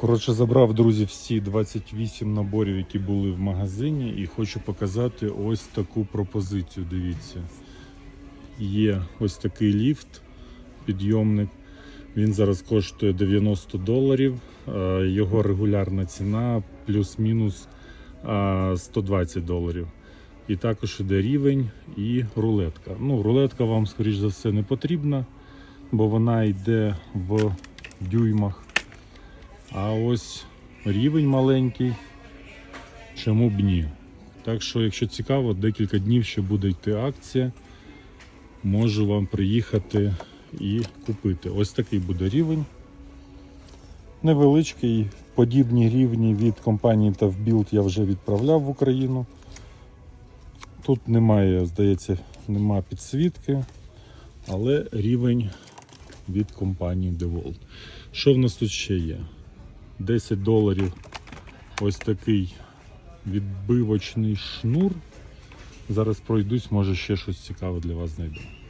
Коротше, забрав, друзі, всі 28 наборів, які були в магазині, і хочу показати ось таку пропозицію. Дивіться. Є ось такий ліфт, підйомник. Він зараз коштує 90 доларів. Його регулярна ціна плюс-мінус е, 120 доларів. І також іде рівень і рулетка. Ну, рулетка вам, скоріш за все, не потрібна, бо вона йде в дюймах. А ось рівень маленький. Чому б ні? Так що, якщо цікаво, декілька днів ще буде йти акція. Можу вам приїхати і купити. Ось такий буде рівень. Невеличкий, подібні рівні від компанії TavBuild я вже відправляв в Україну. Тут немає, здається, нема підсвітки, але рівень від компанії DeWalt. Що в нас тут ще є? 10 доларів ось такий відбивочний шнур. Зараз пройдусь, може ще щось цікаве для вас знайду.